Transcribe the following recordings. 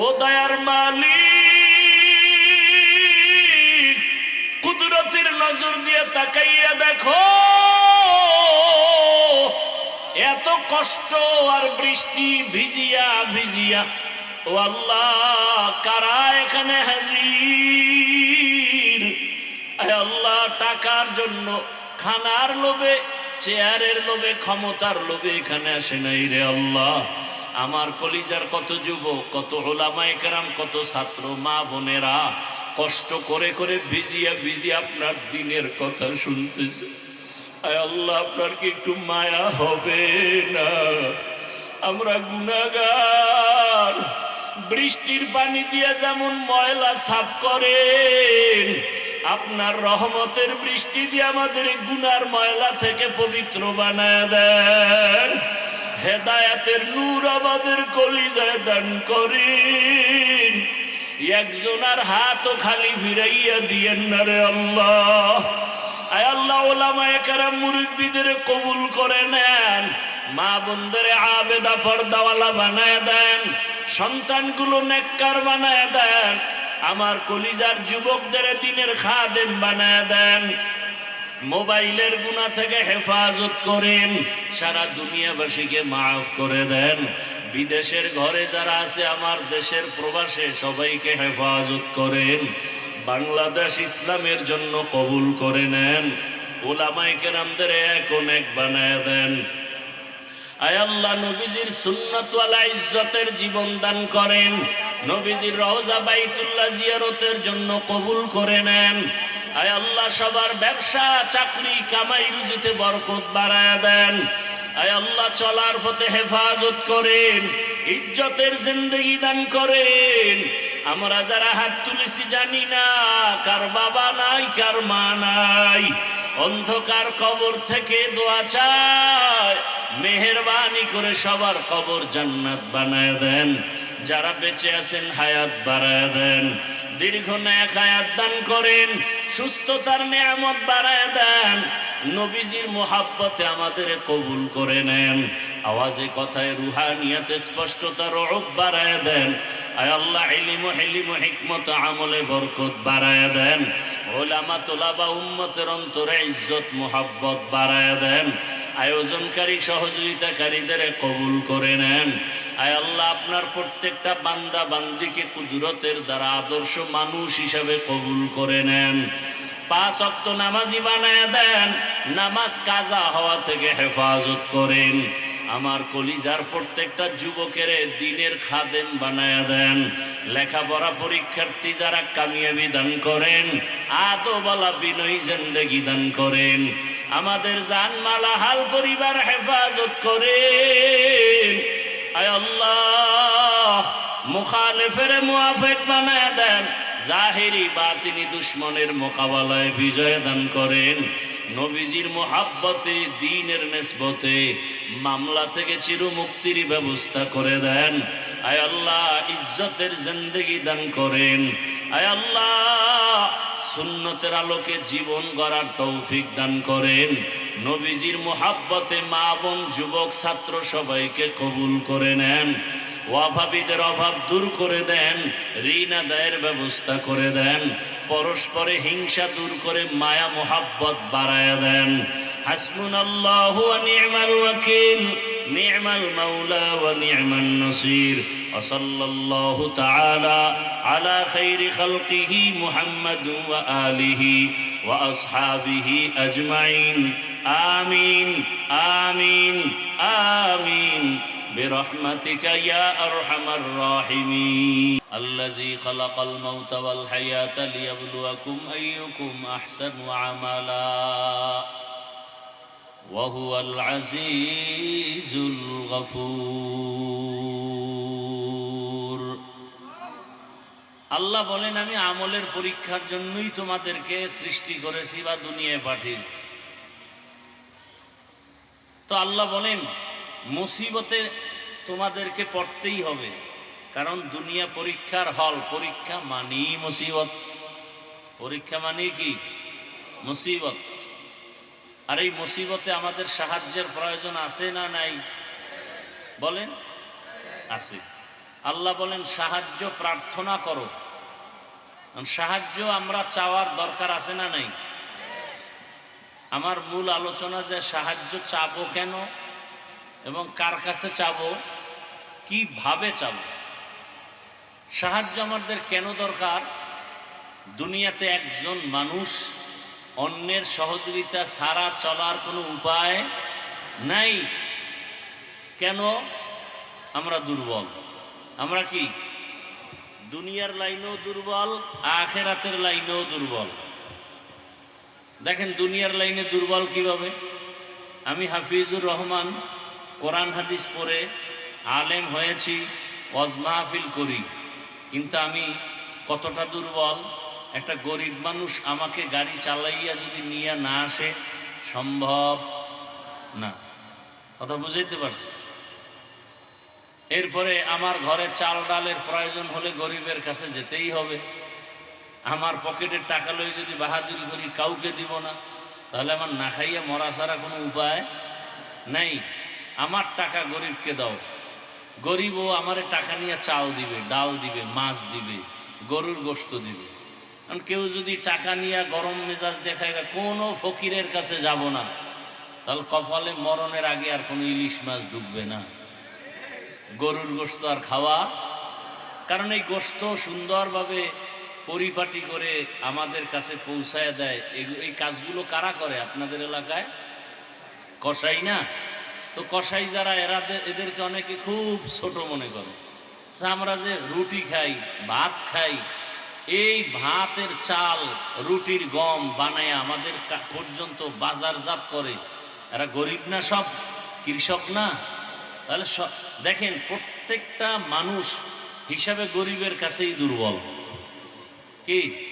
ও দয়ার মালিক, কুদরতির নজর দিয়ে তাকাইয়া দেখো, এত কষ্ট আর বৃষ্টি ভিজিয়া ভিজিয়া, ও আল্লাহ, কারা এখানে হাজির? আল্লাহ, টাকার জন্য খানার লোভে, চেয়ারের লোভে, ক্ষমতার লোভে এখানে আসে নাই রে আল্লাহ। আমার কলিজার কত যুবক, কত ওলামায় কেরাম, কত ছাত্র, মা বোনেরা কষ্ট করে করে ভিজিয়া ভিজিয়া আপনার দিনের কথা শুনতেছে। আল্লাহ, আপনার কি একটু মায়া হবে না? আমরা গুনাগার, বৃষ্টির পানি দিয়ে যেমন ময়লা সাফ করেন, আপনার রহমতের বৃষ্টি দিয়ে আমাদের গুনার ময়লা থেকে পবিত্র বানায় দেন। হেদায়াতের নূর আমাদের কলিজায় দান করেন। একজনার হাতও খালি ফিরাইয়া দিয়েন না রে আল্লাহ। কবুল করে নেন। মা বোনদের আবেদা পর্দাওয়ালা বানায় দেন। সন্তানগুলো দেন। আমার কলিজার যুবকদের দিনের খাদেম বানায় দেন। মোবাইলের গুণা থেকে হেফাজত করেন, সারা দুনিয়াবাসীকে মাফ করে দেন। বিদেশের ঘরে যারা আছে, আমার দেশের প্রবাসে সবাইকে হেফাজত করেন। বাংলাদেশ ইসলামের জন্য কবুল করে নেন। ওলামাই কেরামদের এক অনেক বানায় দেন। আয় আল্লাহ, নবীজির সুন্নতওয়ালা ইজ্জতের জীবন দান করেন। নবীজির রওজা বাইতুল্লাহ জিয়ারতের জন্য কবুল করে নেন। আয় আল্লাহ, সবার ব্যবসা, চাকরি, কামাই, রুজিতে বরকত বাড়ায় দেন। আয় আল্লাহ, চলার পথে হেফাজত করেন, ইজ্জতের জিন্দগি দান করেন। আমরা যারা হাত তুলেছি জানি না কার বাবা নাই, কার মা নাই। অন্ধকার কবর থেকে দোয়া চায়, মেহরবানি করে সবার কবর জান্নাত বানায় দেন। যারা বেঁচে আছেন, হায়াত বাড়ায় দেন। দীর্ঘ ন্যাক হায়াত দান করেন, সুস্থতার নিয়ামত বাড়ায় দেন। নবীজির মোহাব্বতে আমাদের কবুল করে নেন। আওয়াজে কথায় রুহানিয়াতে স্পষ্টতা রব বাড়ায় দেন। আল্লাহ হিকমত, আমলে দেন। উম্মতের অন্তরে ইজ্জত বাড়ায় দেন। আয়োজনকারী সহযোগিতাকারীদের কবুল করে নেন। আয় আল্লাহ, আপনার প্রত্যেকটা বান্দা বান্দিকে কুদরতের দ্বারা আদর্শ মানুষ হিসাবে কবুল করে নেন। পাঁচ অক্ত নামাজি বানায় দেন, নামাজ কাজা হওয়া থেকে হেফাজত করেন। আমার কলিজার প্রত্যেকটা যুবকের দিনের খাদেম বানায়া দেন। লেখাপড়া পরীক্ষার্থী যারা কামিয়াবি দান করেন আদোবালা বিনয়ী জেন্দেগি দান করেন। আমাদের জানমালা হাল পরিবার হেফাজত করেন। আয় আল্লাহ, মুখালেফের মুআফেক বানায় দেন। জাহেরি বাতিনি দুশ্মনের মোকাবেলায় বিজয় দান করেন। নবীজির মোহাব্বতে, দিনের নেসবতে মামলা থেকে চির মুক্তির ব্যবস্থা করে দেন। আয় আল্লাহ, ইজ্জতের জিন্দেগি দান করেন। আয় আল্লাহ, সুন্নতের আলোকে জীবন গড়ার তৌফিক দান করেন। নবীজির মোহাব্বতে মা বোন, যুবক, ছাত্র সবাইকে কবুল করে নেন। অভাবীদের অভাব দূর করে দেন। ঋণ আদায়ের ব্যবস্থা করে দেন। পরস্পরে হিংসা দূর করে মায়া মোহাব্বত বাড়ায় দেন হাসমুন আল্লাহ নিয়মাল ওয়াকিল নিয়মাল মাওলা ওয়া নিয়মান নসির وصلى الله تعالى على خير خلقه محمد وآله وأصحابه أجمعين آمين آمين آمين برحمتك يا أرحم الراحمين الذي خلق الموت والحياة ليبلوكم أيكم أحسن عملا وهو العزيز الغفور আল্লাহ বলেন আমি আমলের পরীক্ষার জন্যই তোমাদেরকে সৃষ্টি করেছি বা দুনিয়ায় পাঠিয়েছি তো আল্লাহ বলেন মুসিবতে তোমাদেরকে পড়তেই হবে। কারণ দুনিয়া পরীক্ষার হল, পরীক্ষা মানেই মুসিবত। পরীক্ষা মানে কি? মুসিবত। আর এই মুসিবতে আমাদের সাহায্যের প্রয়োজন আছে না নাই? বলেন? আছে। আল্লাহ বলেন, সাহায্য, প্রার্থনা করো। সাহায্য আমরা চাওয়ার দরকার আছে না নাই? আমার মূল আলোচনা যে সাহায্য চাবো কেন? এবং কার কাছে চাবো? কীভাবে চাবো? সাহায্য আমাদের কেন দরকার? দুনিয়াতে একজন মানুষ অন্যের সহযোগিতা ছাড়া চলার কোনো উপায় নাই। কেন? আমরা দুর্বল। আমরা কি? দুনিয়ার লাইনেও দুর্বল, আখেরাতের লাইনেও দুর্বল। দেখেন, দুনিয়ার লাইনে দুর্বল কীভাবে? আমি হাফিজুর রহমান কোরআন হাদিস পড়ে আলেম হয়েছি, ওয়াজ মাহফিল করি। কিন্তু আমি কতটা দুর্বল, একটা গরিব মানুষ আমাকে গাড়ি চালাইয়া যদি নিয়ে না আসে, সম্ভব না। কথা বুঝাইতে পারছি? এরপরে আমার ঘরে চাল ডালের প্রয়োজন হলে গরিবের কাছে যেতেই হবে। আমার পকেটের টাকা লই যদি বাহাদুরি করি, কাউকে দিব না। তাহলে আমার না খাইয়া মরা ছাড়া কোনো উপায় নাই। আমার টাকা গরিবকে দাও। গরিবও আমারে টাকা নিয়ে চাল দিবে, ডাল দিবে, মাছ দিবে, গরুর গোস্ত দিবে। কারণ কেউ যদি টাকা নিয়ে গরম মেজাজ দেখায়, কোনো ফকিরের কাছে যাব না। তাহলে কপালে মরণের আগে আর কোনো ইলিশ মাছ ঢুকবে না। গরুর গোস্ত আর খাওয়া। কারণ এই গোস্ত সুন্দরভাবে পরিপাটি করে আমাদের কাছে পৌঁছায় দেয়। এই কাজগুলো কারা করে আপনাদের এলাকায়? কষাই না? তো কসাই যারা, এরা এদেরকে অনেকে খুব ছোট মনে করে। যে আমরা যে রুটি খাই, ভাত খাই, এই ভাতের চাল, রুটির গম বানায় আমাদের পর্যন্ত বাজারজাত করে, এরা গরিব না সব, কৃষক না? তাহলে স- দেখেন, প্রত্যেকটা মানুষ হিসাবে গরিবের কাছেই দুর্বল। কি?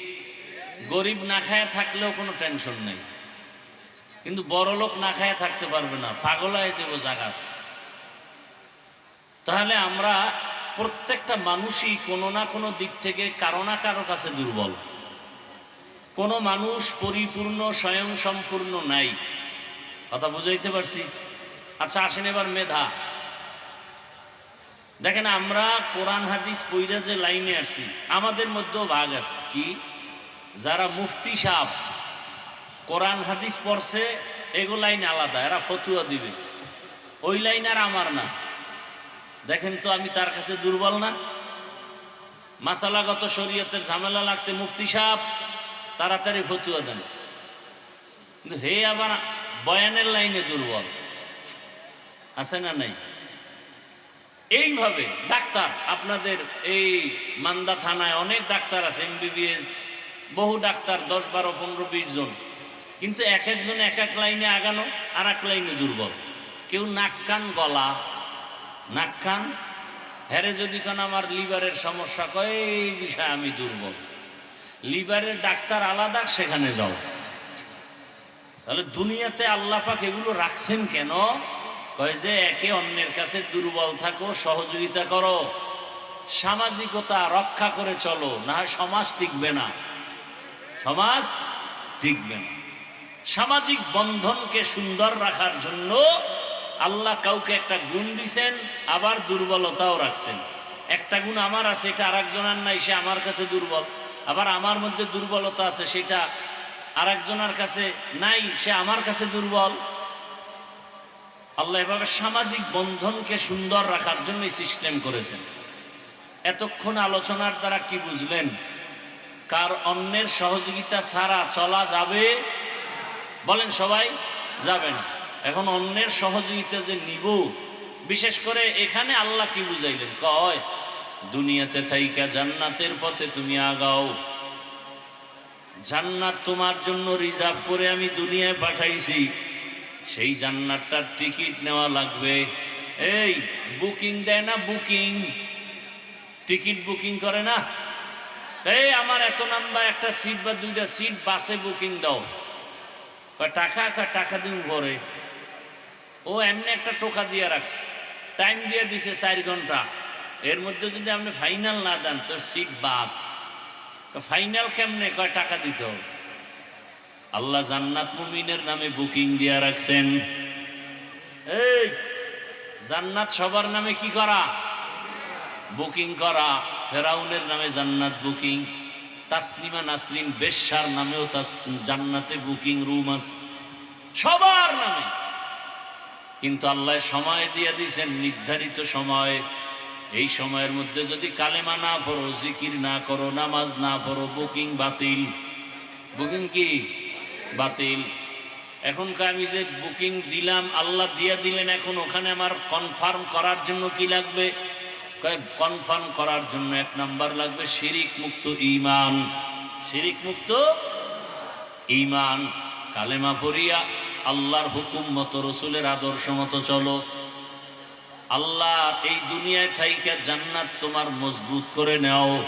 গরিব না খায় থাকলেও কোনো টেনশন নেই। কিন্তু বড় লোক না খায় থাকতে পারবে না, পাগল হয়েছে ও জাগাত। তাহলে আমরা প্রত্যেকটা মানুষই কোনো না কোনো দিক থেকে কারও না কারও কাছে দুর্বল। কোনো মানুষ পরিপূর্ণ স্বয়ং সম্পূর্ণ নাই। কথা বুঝাইতে পারছি? আচ্ছা আসেন এবার মেধা। দেখেন, আমরা কোরআন, হাদিস পইরা যে লাইনে আসছি আমাদের মধ্যেও ভাগ আছে। কি? যারা মুফতি সাহ কোরআন হাদিস পড়ছে, এগো লাইন আলাদা, এরা ফতুয়া দিবে। ওই লাইন আর আমার না। দেখেন তো আমি তার কাছে দুর্বল না? মাসালাগত শরীয়তের ঝামেলা লাগছে, মুফতি সাহ তাড়াতাড়ি ফতুয়া দেন। কিন্তু হে আবার বয়ানের লাইনে দুর্বল। আছে না নাই? এইভাবে ডাক্তার, আপনাদের এই মান্দা থানায় অনেক ডাক্তার আছে, এমবিবিএস, বহু ডাক্তার, দশ বারো, পনেরো, বিশ জন। কিন্তু এক একজন এক এক লাইনে আগানো আর এক লাইনে দুর্বল। কেউ নাক কান গলা, নাক কান, হ্যারে যদি কান আমার লিভারের সমস্যা কয়, এই বিষয়ে আমি দুর্বল। লিভারের ডাক্তার আলাদা, সেখানে যাও। তাহলে দুনিয়াতে আল্লাহ পাক এগুলো রাখছেন কেন? কয় যে একে অন্যের কাছে দুর্বল থাকো, সহযোগিতা করো, সামাজিকতা রক্ষা করে চলো, না সমাজ টিকবে না। সমাজ টিকবে না। সামাজিক বন্ধনকে সুন্দর রাখার জন্য আল্লাহ কাউকে একটা গুণ দিছেন, আবার দুর্বলতাও রাখছেন। একটা গুণ আমার আছে, এটা আর একজনের নাই, সে আমার কাছে দুর্বল। আবার আমার মধ্যে দুর্বলতা আছে, সেটা আর একজনের কাছে নাই, সে আমার কাছে দুর্বল। আল্লাহ এভাবে সামাজিক বন্ধনকে সুন্দর রাখার জন্য সিস্টেম করেছেন। এতক্ষণ আলোচনার দ্বারা কি বুঝলেন? কার অন্যের সহযোগিতা ছাড়া চলা যাবে বলেন সবাই, যাবে না। এখন অন্যের সহযোগিতা যে নিব, বিশেষ করে এখানে আল্লাহ কি বুঝাইলেন? কয়, দুনিয়াতে থাইকা জান্নাতের পথে তুমি আগাও। জান্নাত তোমার জন্য রিজার্ভ করে আমি দুনিয়ায় পাঠাইছি। সেই জান্নাতটার টিকিট নেওয়া লাগবে। এই, বুকিং দেয় না বুকিং? টিকিট বুকিং করে না? এই, আমার এত নাম্বার, একটা সিট বা দুইটা সিট, বাসে বুকিং দাও। টাকা টাকা দিন ভরে ও এমনি একটা টোকা দিয়ে রাখছে। টাইম দিয়ে দিছে চার ঘণ্টা। এর মধ্যে যদি আপনি ফাইনাল না দেন তো সিট বাপ ফাইনাল কেমনে? কয়, টাকা দিতে আল্লাহ জান্নাত মুমিনের নামে বুকিং দিয়া রাখছেন। এই, জান্নাত সবার নামে কি করা? বুকিং করা। ফেরাউনের নামে জান্নাত বুকিং তাসনিমা নাসরিন বেশ্যার নামেও তাস- জান্নাতে বুকিং রুম আছে। সবার নামে। কিন্তু আল্লাহ সময় দিয়ে দিয়েছেন নির্ধারিত সময়। এই সময়ের মধ্যে যদি কালেমা না পড়ো, জিকির না করো, নামাজ না পড়ো, বুকিং বাতিল। বুকিং কি? বাতিল। এখনকার আমি যে বুকিং দিলাম, আল্লাহ দিয়ে দিলেন, এখন ওখানে আমার কনফার্ম করার জন্য কি লাগবে? কনফার্ম করার জন্য এক নাম্বার লাগবে শিরিক মুক্ত ইমান শিরিক মুক্ত ইমান কালেমা পড়িয়া আল্লাহর হুকুম মতো, রসুলের আদর্শ মতো চলো। আল্লাহ এই দুনিয়ায় থাইকে জান্নাত তোমার মজবুত করে নেও।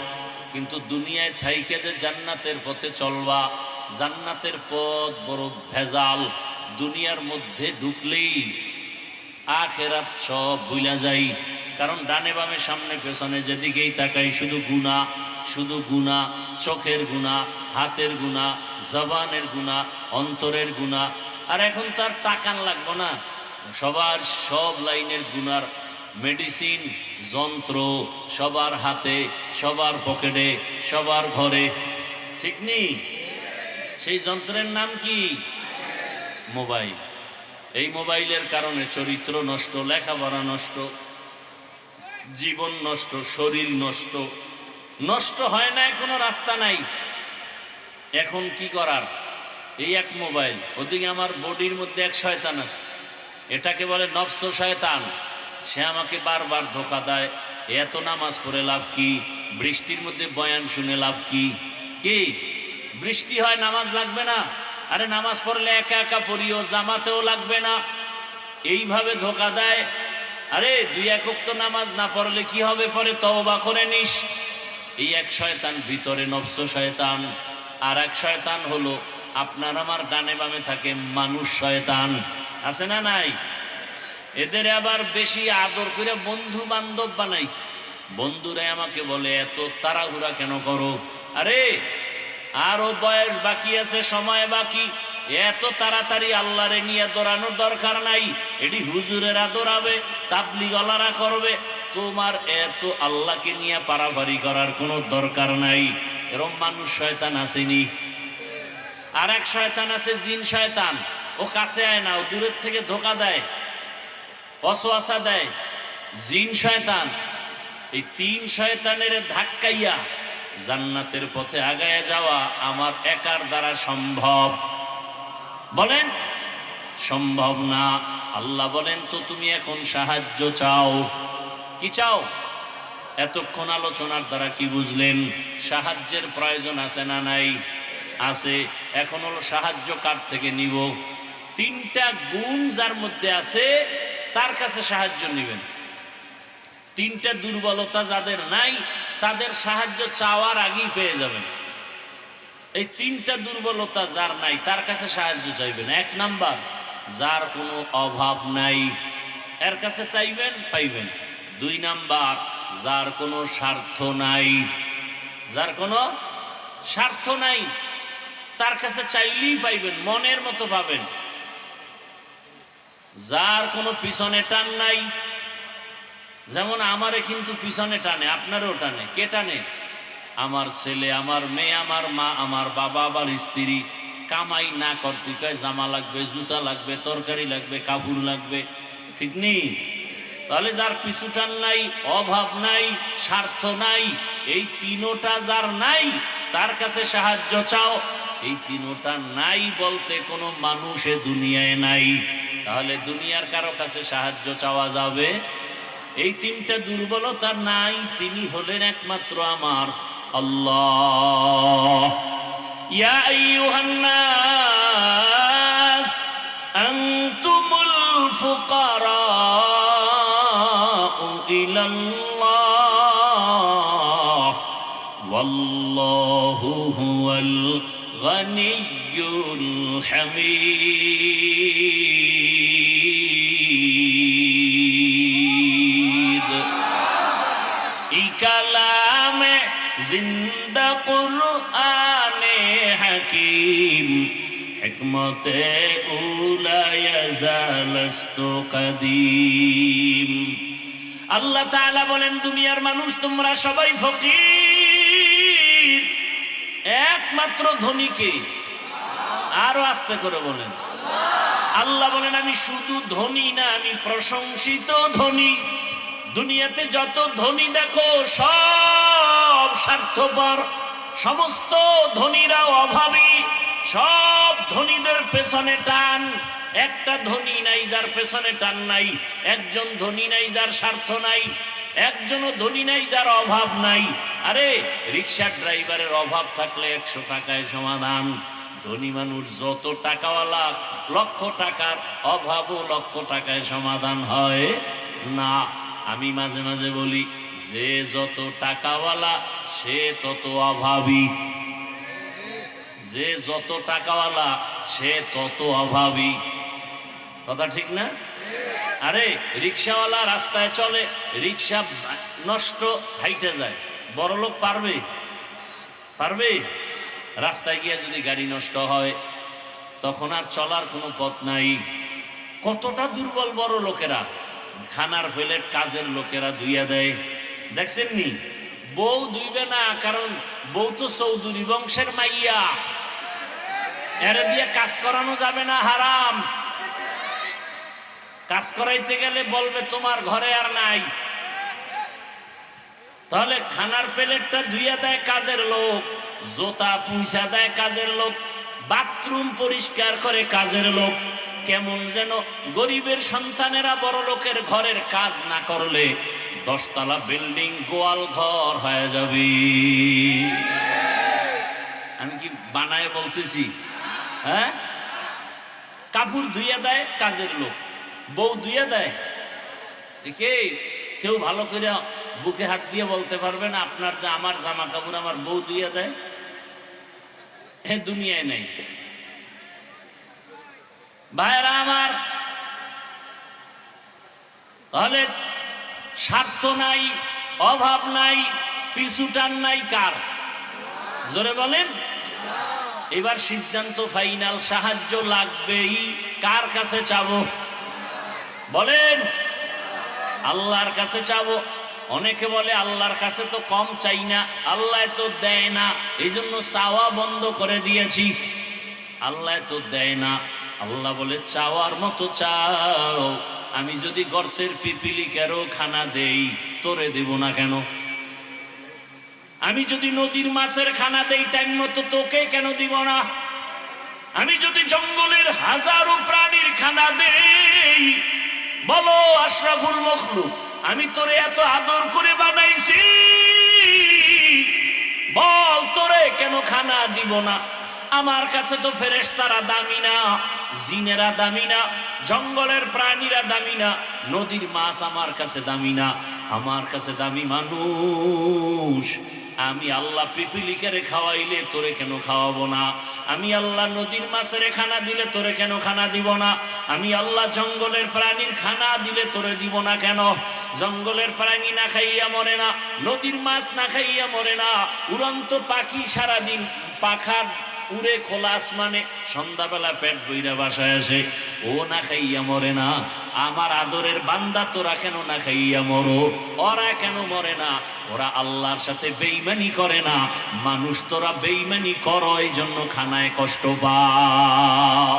কিন্তু দুনিয়ায় থাইকে যে জান্নাতের পথে চলবা, জান্নাতের পথ বড় ভেজাল। দুনিয়ার মধ্যে ঢুকলেই আখেরাত সব ভুলা যাই কারণ ডানে বামে সামনে পেছনে যেদিকেই তাকাই শুধু গুণা শুধু গুণা, চোখের গুণা, হাতের গুণা, জবানের গুণা, অন্তরের গুণা। আর এখন তো আর টাকান লাগবো না। সবার সব লাইনের গুনার মেডিসিন, যন্ত্র সবার হাতে, সবার পকেটে, সবার ঘরে। ঠিক নেই সেই যন্ত্রের নাম কি? মোবাইল। এই মোবাইলের কারণে চরিত্র নষ্ট, লেখাপড়া নষ্ট জীবন নষ্ট, শরীর নষ্ট। নষ্ট হয় না কোনো রাস্তা নাই। এখন কি করার? এই এক মোবাইল, ওদিকে আমার বডির মধ্যে এক শয়তান আছে। এটাকে বলে নফস শয়তান। সে আমাকে বারবার ধোকা দেয় এত নামাজ পড়ে লাভ কি? বৃষ্টির মধ্যে বয়ান শুনে লাভ কি? কি? বৃষ্টি হয়, নামাজ লাগবে না? আরে নামাজ পড়লে একা একা পড়িও, জামাতেও লাগবে না। এইভাবে ধোকা দেয় আরে, দুই একক তো নামাজ না পড়লে কি হবে? পরে তওবা করে নিস। এই এক শয়তান, ভিতরে নবস শয়তান। আর এক শয়তান হলো, আপনার আমার ডানে বামে থাকে মানুষ শয়তান। আছে না নাই? এদের আবার বেশি আদর করে বন্ধু বান্ধব বানাইছে। বন্ধুরাই আমাকে বলে, এত তাড়াহুড়া কেন করো? আরে, আরও বয়স বাকি আছে, সময় বাকি। এত তাড়াতাড়ি আল্লাহরে নিয়ে দৌড়ানোর দরকার নাই। এটি হুজুরেরা দৌড়াবে, তাবলিগলারা করবে। তোমার এত আল্লাহকে নিয়ে পারাপারি করার কোনো দরকার নাই। এরম মানুষ শয়তান আসেনি। আর এক শয়তান আছে জিন শয়তান। ও কাছে আয় না, ও দূরের থেকে ধোকা দেয় অসোয়াশা দেয়। জিন শয়তান, এই তিন শয়তানের ধাক্কাইয়া জান্নাতের পথে আগায় যাওয়া আমার একার দ্বারা সম্ভব। বলেন? সম্ভব না। আল্লাহ বলেন, তো তুমি এখন সাহায্য চাও। কি চাও? এতক্ষণ আলোচনার দ্বারা কি বুঝলেন? সাহায্যের প্রয়োজন আছে না নাই? আছে। এখন হলো সাহায্য কার থেকে নিব? তিনটা গুণ যার মধ্যে আছে, তার কাছে সাহায্য নেবেন। তিনটা দুর্বলতা যাদের নাই, তাদের সাহায্য চাওয়ার আগেই পেয়ে যাবেন। এই তিনটা দুর্বলতা যার নাই, তার কাছে সাহায্য চাইবেন। এক নাম্বার, যার কোনো অভাব নাই, এর কাছে চাইবেন, পাইবেন। দুই নাম্বার, যার কোনো স্বার্থ নাই, যার কোনো স্বার্থ নাই, তার কাছে চাইলেই পাইবেন, মনের মতো পাবেন। যার কোনো পিছনে টান নাই, যেমন আমারে কিন্তু পিছনে টানে, আপনারও টানে, কে টানে? আমার ছেলে, আমার মেয়ে, আমার মা, আমার বাবা, আমার স্ত্রী, কামাই না করতে কয় জামা লাগবে, জুতা লাগবে, তরকারি লাগবে, কাপড় লাগবে, ঠিক নেই? তাহলে যার পিছু টান নাই, অভাব নাই, স্বার্থ নাই, এই তিনোটা যার নাই, তার কাছে সাহায্য চাও, এই তিনোটা নাই বলতে কোনো মানুষে দুনিয়ায় নাই। তাহলে দুনিয়ার কারও কাছে সাহায্য চাওয়া যাবে? এই তিনটা দুর্বলতা নাই, তিনি হলেন একমাত্র আমার। الله. يا أيها الناس أنتم الفقراء إلى الله. والله هو الغني الحميد. জিন্দা কুরআনে হাকিম, হিকমতে উলায়া জালস্তু কদিম। আল্লাহ তাআলা বলেন, দুনিয়ার মানুষ তোমরা সবাই ফকির। একমাত্র ধনীকে আরও আস্তে করে বলেন। আল্লাহ বলেন, আমি শুধু ধনী না, আমি প্রশংসিত ধনী। দুনিয়াতে যত ধনী দেখো, সব স্বার্থপর, সমস্ত ধনীরা অভাবী, সব ধনীদের পেছনে টান। একটা ধনী নাই, যার পেছনে টান নাই, একজন ধনী নাই, যার স্বার্থ নাই, একজনও ধনী নাই, যার অভাব নাই। আরে, রিক্সা ড্রাইভারের অভাব থাকলে একশো টাকায় সমাধান। ধনী মানুষ যত টাকাওয়ালা, লক্ষ টাকার অভাবও লক্ষ টাকায় সমাধান হয় না। আমি মাঝে মাঝে বলি যে যত টাকাওয়ালা, সে তত অভাবী। যে যত টাকাওয়ালা, সে তত অভাবী। কথা ঠিক না? আরে, রিক্সাওয়ালা রাস্তায় চলে, রিক্সা নষ্ট হাইটে যায়। বড় লোক পারবে? পারবে? রাস্তায় গিয়ে যদি গাড়ি নষ্ট হয়, তখন আর চলার কোনো পথ নাই। কতটা দুর্বল বড় লোকেরা। খানার প্লেট কাজের লোকেরা ধুইয়া দেয়। দেখছেন নি? বউ ধুইবে না, কারণ বউ তো চৌধুরী বংশের মাইয়া। এরে দিয়ে কাজ করানো যাবে না, হারাম। কাজ করাইতে গেলে বলবে, তোমার ঘরে আর নাই। তাহলে খানার প্লেটটা ধুইয়া দেয় কাজের লোক, জোতা পুঁছা দেয় কাজের লোক, বাথরুম পরিষ্কার করে কাজের লোক। কেমন যেন গরিবের সন্তানেরা বড় লোকের ঘরের কাজ না করলে দশতলা বিল্ডিং গোয়াল ঘর হয়ে যাবে। আমি কি বানায় বলতেছি? হ্যাঁ? কাপড় ধুইয়া দেয়, কাজের লোক। বউ ধুইয়া দেয়। কে কেউ ভালো করে বুকে হাত দিয়ে বলতে পারবে না, আপনার যে আমার জামা কাপড় আমার বউ ধুইয়া দেয়। হ্যাঁ দুনিয়ায় নেই। ভাইরা আমার, তাহলে স্বার্থ নাই, অভাব নাই, পিছুটান নাই কার? জোরে বলেন। এবার সিদ্ধান্ত ফাইনাল, সাহায্য লাগবেই, কার কাছে চাবো? বলেন। আল্লাহর কাছে চাব। অনেকে বলে, আল্লাহর কাছে তো কম চাই না, আল্লাহ তো দেয় না এই জন্য চাওয়া বন্ধ করে দিয়েছি। আল্লাহ তো দেয় না, আল্লাহ বলে, চাওয়ার মতো চাও। আমি যদি গর্তের পিপিলিকেরও খানা দেই, তোরে দেব না কেন? আমি যদি নদীর মাছের খানা দেই, টাইম মতো তোকে কেন দিব না? আমি যদি জঙ্গলের হাজারো প্রাণীর খানা দেই, বলো আশরাফুল মখলুক, আমি তোরে এত আদর করে বানাইছি, বল তোরে কেন খানা দিব না? আমার কাছে তো ফেরেশতারা দামি না। জিনেরা দামি না, জঙ্গলের প্রাণীরা দামি না, নদীর মাছ আমার কাছে দামি না, আমার কাছে দামি মানুষ। আমি আল্লাহ পিপিলিকারে খাওয়াইলে তোরে কেন খাওয়াবো না? আমি আল্লাহ নদীর মাছের খানা দিলে তোরে কেন খানা দিব না? আমি আল্লাহ জঙ্গলের প্রাণীর খানা দিলে তোরে দিব না কেন? জঙ্গলের প্রাণী না খাইয়া মরে না, নদীর মাছ না খাইয়া মরে না, উড়ন্ত পাখি সারাদিন পাখার উড়ে খোলা আসমানে সন্ধ্যাবেলা পেট বইরা বাসায় আসে, ও না খাইয়া মরে না, আমার আদরের বান্দা তোরা কেন না খাইয়া মরো? ওরা কেন মরে না? ওরা আল্লাহর সাথে বেইমানি করে না। মানুষ তোরা বেইমানি করো এই জন্য খানায় কষ্ট পাও।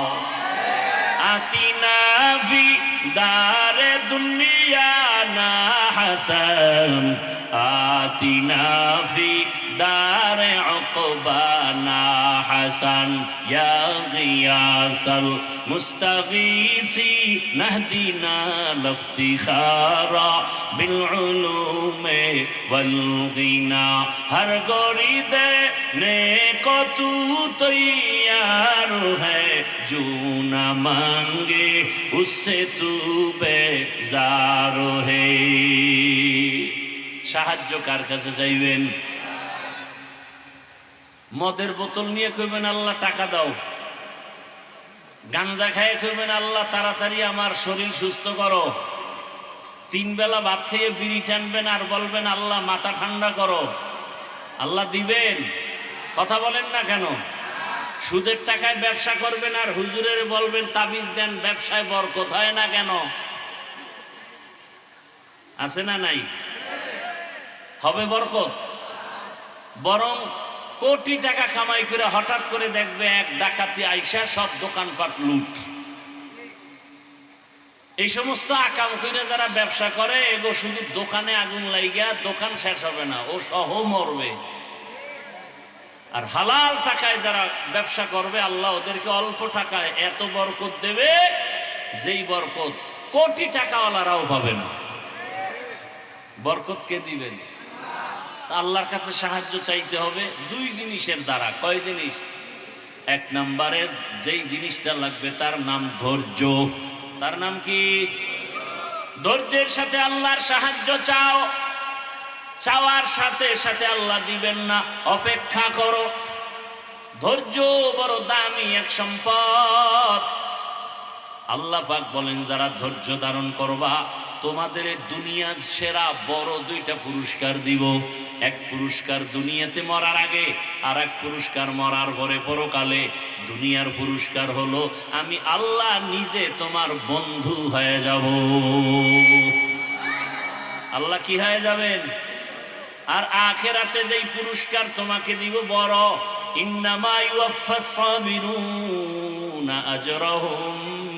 দারে দুনিয়া না হাসান আতিনা ফি দারে অকবানা হাসান ইয়া গিয়াসাল মুস্তাগীসি নাহদিনা লফতিখারা বিল উলুমে ওয়াল গিনা হর গরি দে নে কো তু তৈয়ার হে জুনা মাঙ্গে উসে তু বেজার হে সাহায্য কার কাছে চাইবেন? মদের বোতল নিয়ে কইবেন, আল্লাহ, টাকা দাও। গাঞ্জা খাইয়ে কইবেন, আল্লাহ, তাড়াতাড়ি আমার শরীর সুস্থ করো। তিন বেলা ভাত খেয়ে বিড়ি টানবেন আর বলবেন, আল্লাহ, মাথা ঠান্ডা করো। আল্লাহ দিবেন। কথা বলেন না কেন? সুদের টাকায় ব্যবসা করবেন আর হুজুরের বলবেন, তাবিজ দেন, ব্যবসায় বর কোথায় না কেন? আছে না নাই? হবে বরকত? বরং কোটি টাকা কামাই করে হঠাৎ করে দেখবে এক ডাকাতি আইসা সব দোকানপাট লুট। এই সমস্ত আকাম করে যারা ব্যবসা করে, এগো শুধু দোকানে আগুন লাইগা, দোকান শেষ হবে না, ও সহ মরবে। আর হালাল টাকায় যারা ব্যবসা করবে, আল্লাহ ওদেরকে অল্প টাকায় এত বরকত দেবে, যেই বরকত কোটি টাকাওয়ালারাও পাবে না। বরকত কে দিবেন? আল্লাহর কাছে সাহায্য চাইতে হবে। দুই জিনিসের দ্বারা। কয় জিনিস? এক নম্বরের যেই জিনিসটা লাগবে তার নাম ধৈর্য। তার নাম কি? ধৈর্যের সাথে আল্লাহর সাহায্য চাও। চাওয়ার সাথে সাথে আল্লাহ দিবেন না। অপেক্ষা করো। ধৈর্য বড় দামি এক সম্পদ। আল্লাহ পাক বলেন, যারা ধৈর্য ধারণ করবা তোমাদের দুনিয়ার সেরা বড় দুইটা পুরস্কার দিব। এক পুরস্কার দুনিয়াতে মরার আগে, আর এক পুরস্কার মরার পরে পরকালে। দুনিয়ার পুরস্কার হলো, আমি আল্লাহ নিজে তোমার বন্ধু হয়ে যাব। আল্লাহ কি হয়ে যাবেন? আর আখেরাতে যেই পুরস্কার তোমাকে দিব বড়, ইন্নামা ইউয়াফাস সাবিরুনা আজরাহুম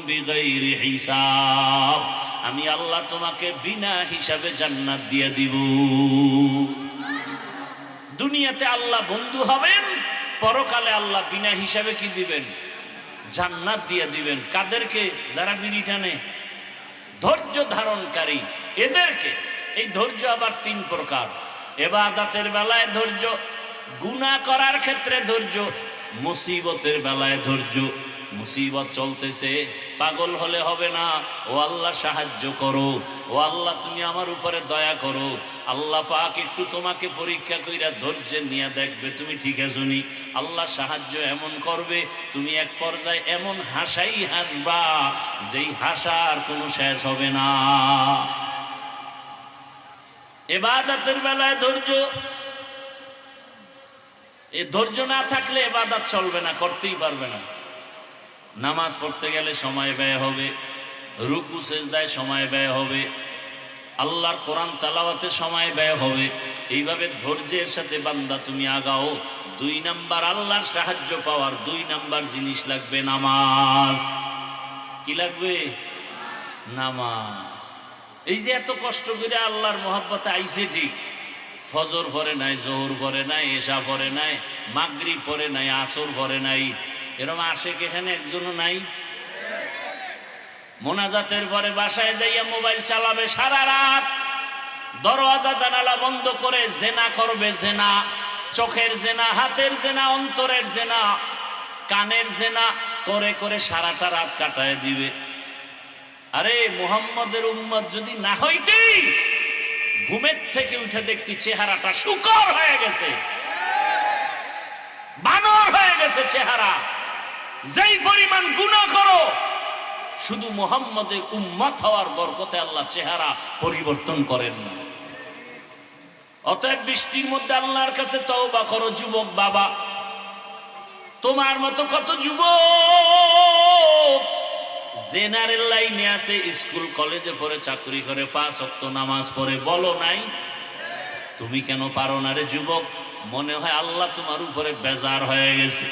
বিগাইরি হিসাব। আমি আল্লাহ তোমাকে বিনা হিসাবে জান্নাত দিয়ে দিব। দুনিয়াতে আল্লাহ বন্ধু হবেন, পরকালে আল্লাহ বিনা হিসাবে কি দিবেন? জান্নাত দিয়ে দিবেন। কাদেরকে? যারা বিড়ি টানে। ধৈর্য ধারণকারী। এদেরকে? এই ধৈর্য আবার তিন প্রকার। এবাদাতের বেলায় ধৈর্য, গুনাহ করার ক্ষেত্রে ধৈর্য, মুসিবতের বেলায় ধৈর্য। মুসিবত চলতেছে, পাগল হলে হবে না। ও আল্লাহ সাহায্য করো, ও আল্লাহ তুমি আমার উপরে দয়া করো। আল্লাহ পাক একটু তোমাকে পরীক্ষা কইরা ধৈর্য নিয়ে দেখবে, তুমি ঠিক আছো নি? আল্লাহ সাহায্য এমন করবে, তুমি এক পর্যায়ে এমন হাসাই হাসবা, যেই হাসার কোনো শেষ হবে না। এবাদাতের বেলায় ধৈর্য, এ ধৈর্য না থাকলে এবাদাত চলবে না, করতেই পারবে না। নামাজ পড়তে গেলে সময় ব্যয় হবে, রুকু, সেজদায় সময় ব্যয় হবে, আল্লাহর কোরআন তালাওয়াতে সময় ব্যয় হবে। এইভাবে ধৈর্যের সাথে বান্দা তুমি আগাও, দুই নাম্বার আল্লাহর সাহায্য পাওয়ার দুই নাম্বার জিনিস লাগবে নামাজ। কি লাগবে? নামাজ। এই যে এত কষ্ট করে আল্লাহর মোহাব্বতে আইছে ঠিক। ফজর পরে নাই, জোহর পরে নাই, এশা পরে নাই মাগরি পরে নাই, আসর পরে নাই এরকম আশেক এখানে একজনও নাই। মোনাজাতের পরে বাসায় যাইয়া মোবাইল চালাবে সারা রাত। দরওয়াজা জানালা বন্ধ করে জেনা করবে জেনা, চোখের জেনা, হাতের জেনা, অন্তরের জেনা, কানের জেনা করে করে সারাটা রাত কাটায় দিবে। আরে মুহাম্মদের উম্মত যদি না হইতেই ঘুমের থেকে উঠে দেখতি চেহারাটা শুকর হয়ে গেছে। বানর হয়ে গেছে চেহারা। যেই পরিমাণ গুণা করো, শুধু মোহাম্মদের উম্মত হওয়ার বরকতে আল্লাহ চেহারা পরিবর্তন করেন অতএব বৃষ্টির মধ্যে আল্লাহর কাছে তওবা করো, যুবক বাবা। তোমার মতো কত যুবক জেনারেল লাইনে আছে, স্কুল, কলেজে পড়ে, চাকরি করে, পাঁচ অক্ত নামাজ পড়ে, বলো নাই? তুমি কেন পারো না রে যুবক? মনে হয় আল্লাহ তোমার উপরে বেজার হয়ে গেছে।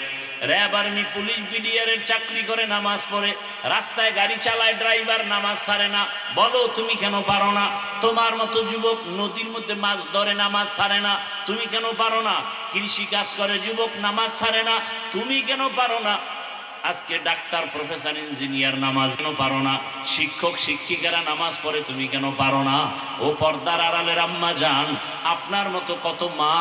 র্যাব আর্মি, পুলিশ বিডিআরের চাকরি করে নামাজ পড়ে। রাস্তায় গাড়ি চালায়, ড্রাইভার নামাজ ছাড়ে না। বলো, তুমি কেন পারো না? তোমার মতো যুবক নদীর মধ্যে মাছ ধরে নামাজ ছাড়ে না। তুমি কেন পারো না? কৃষি কাজ করে, যুবক নামাজ ছাড়ে না। তুমি কেন পারো না? আজকে ডাক্তার প্রফেসর ইঞ্জিনিয়ার নামাজ কেন পারো না? শিক্ষক, শিক্ষিকারা নামাজ পড়ে তুমি কেন পারো না? ও পর্দার আড়ালের আম্মা যান, আপনার মতো কত মা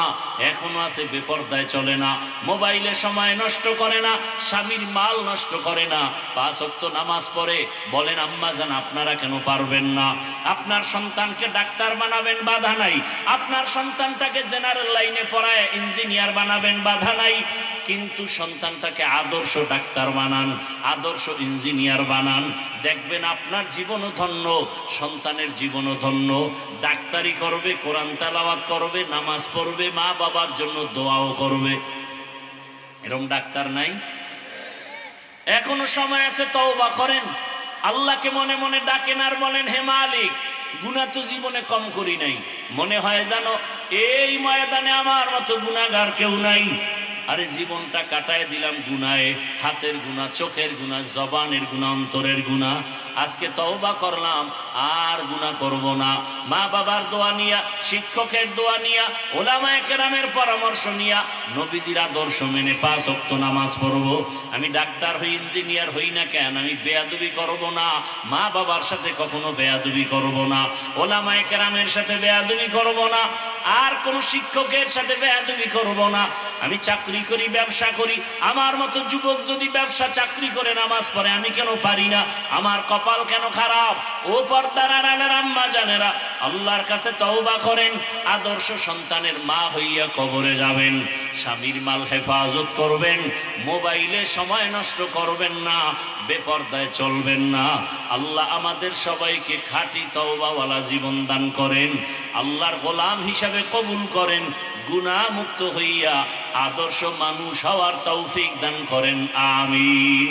এখনও আছে বেপর্দায় চলে না, মোবাইলে সময় নষ্ট করে না, স্বামীর মাল নষ্ট করে না, পাঁচ অক্ত নামাজ পড়ে বলেন, আম্মা যান, আপনারা কেন পারবেন না? আপনার সন্তানকে ডাক্তার বানাবেন, বাধা নাই। আপনার সন্তানটাকে জেনারেল লাইনে পড়ায় ইঞ্জিনিয়ার বানাবেন, বাধা নাই। কিন্তু সন্তানটাকে আদর্শ ডাক্তার বানান, আদর্শ ইঞ্জিনিয়ার বানান। দেখবেন আপনার জীবনও ধন্য, সন্তানের জীবনও ধন্য। ডাক্তারি করবে, কোরআন তালাওয়াত করবে, নামাজ পড়বে, মা বাবার জন্য দোয়াও করবে। এরকম ডাক্তার নাই? এখনও সময় আছে, তওবা করেন। আল্লাহকে মনে মনে ডাকেন আর বলেন, হে মালিক গুণা তো জীবনে কম করি নাই। মনে হয় জানো এই ময়দানে আমার মতো গুণাগার কেউ নাই। আরে জীবনটা কাটায় দিলাম গুনায়, হাতের গুণা চোখের গুণা জবানের গুণা অন্তরের গুণা আজকে তওবা করলাম, আর গুণা করব না। মা বাবার দোয়া নিয়া, শিক্ষকের দোয়া নিয়া, ওলামায়ে কেরামের পরামর্শ নিয়া, নবীজির আদর্শ মেনে পাঁচ অক্ত নামাজ পড়ব। আমি ডাক্তার হই, ইঞ্জিনিয়ার হই না কেন, আমি বেয়াদুবি করব না। মা বাবার সাথে কখনো বেয়াদুবি করব না। ওলামায়ে কেরামের সাথে বেয়াদবি করব না। আর কোন শিক্ষকের সাথে বেয়াদবি করব না। আমি চাকরি করি, ব্যবসা করি। আমার মতো যুবক যদি ব্যবসা, চাকরি করে নামাজ পড়ে, আমি কেন পারি না? আমার কপাল কেন খারাপ? ও পর্দার আড়ালের আম্মা জানেরা, আল্লাহর কাছে তওবা করেন, আদর্শ সন্তানের মা হইয়া কবরে যাবেন। স্বামীর মাল হেফাজত করবেন, মোবাইলে সময় নষ্ট করবেন না, বেপর্দায় চলবেন না। আল্লাহ আমাদের সবাইকে খাঁটি তওবাওয়ালা জীবন দান করেন। আল্লাহর গোলাম হিসাবে কবুল করেন। গুণামুক্ত হইয়া আদর্শ মানুষ হওয়ার তৌফিক দান করেন আমিন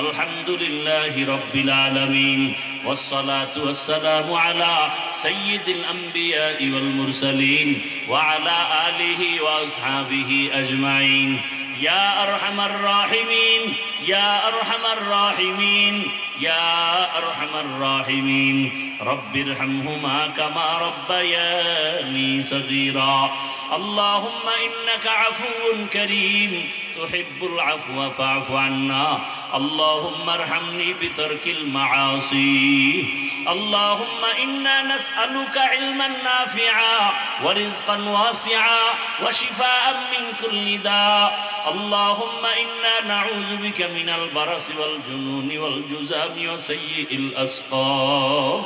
আলহামদুলিল্লাহ রব্বিল আলামিন والصلاة والسلام على سيد الأنبياء والمرسلين وعلى آله وأصحابه أجمعين يا أرحم الراحمين يا أرحم الراحمين يا أرحم الراحمين. رب ارحمهما كما ربياني صغيرا. اللهم إنك عفو كريم. تحب العفو فاعف عنا. اللهم ارحمني بترك المعاصي. اللهم إنا نسألك علما نافعا ورزقا واسعا وشفاء من كل داء. اللهم إنا نعوذ بك من البرص والجنون والجزام وسيء الأسقام